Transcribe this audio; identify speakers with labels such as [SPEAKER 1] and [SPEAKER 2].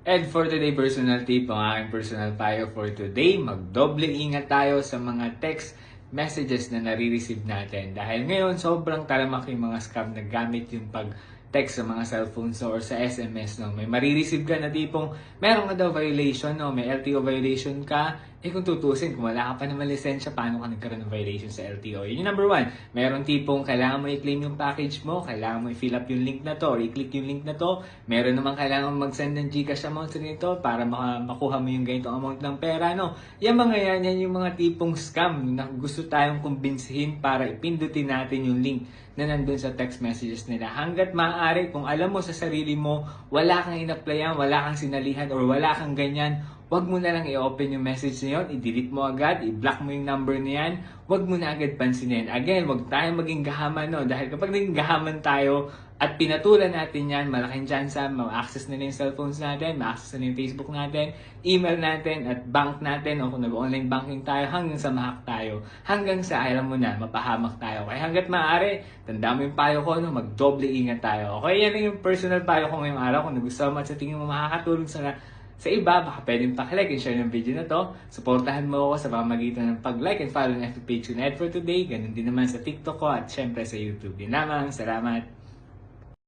[SPEAKER 1] And for today, personal tip, ang aking personal payo for today, magdoble ingat tayo sa mga text messages na nare-receive natin. Dahil ngayon, sobrang talamak yung mga scam na gamit yung pag-text sa mga cellphones no, or sa SMS. No. May marireceive ka na tipong meron ka daw violation, no, may LTO violation ka, eh kung tutusin, kung wala ka pa naman lisensya, paano ka nagkaroon ng violation sa LTO? Yun yung number one. Meron tipong kailangan mo i-claim yung package mo, kailangan mo i-fill up yung link na to, or i-click yung link na to. Meron naman kailangan mag-send ng Gcash amount sa nito para makuha mo yung ganitong amount ng pera, no? Yan mga yan, yan yung mga tipong scam na gusto tayong kumbinsihin para ipindutin natin yung link na nandun sa text messages nila. Hanggat maaari, kung alam mo sa sarili mo, wala kang in-applyan, wala kang sinalihan, or wala kang ganyan, Huwag mo na lang i-open yung message na yun, i-delete mo agad, i-block mo yung number na yan, huwag mo na agad pansinin. Again, huwag tayong maging gahaman, no? Dahil kapag naging gahaman tayo at pinatulan natin yan, malaking chance ma-access nila yung cellphones natin, ma-access nila yung Facebook natin, email natin, at bank natin, o kung nag-online banking tayo, hanggang sa mahak tayo. Hanggang sa, alam mo na, mapahamak tayo. Kaya hanggat maaari, tanda mo yung payo ko, no? magdoble ingat tayo. Okay, yan yung personal payo ko ngayong araw. Kung nagustuhan mo at sa tingin mo makakatulong sa sa iba, baka pwedeng pakilike and share ng video na to. Suportahan mo ako sa pamamagitan ng pag-like and follow ng FB page ko for Today. Ganun din naman sa TikTok ko at syempre sa YouTube. Yun lamang. Salamat!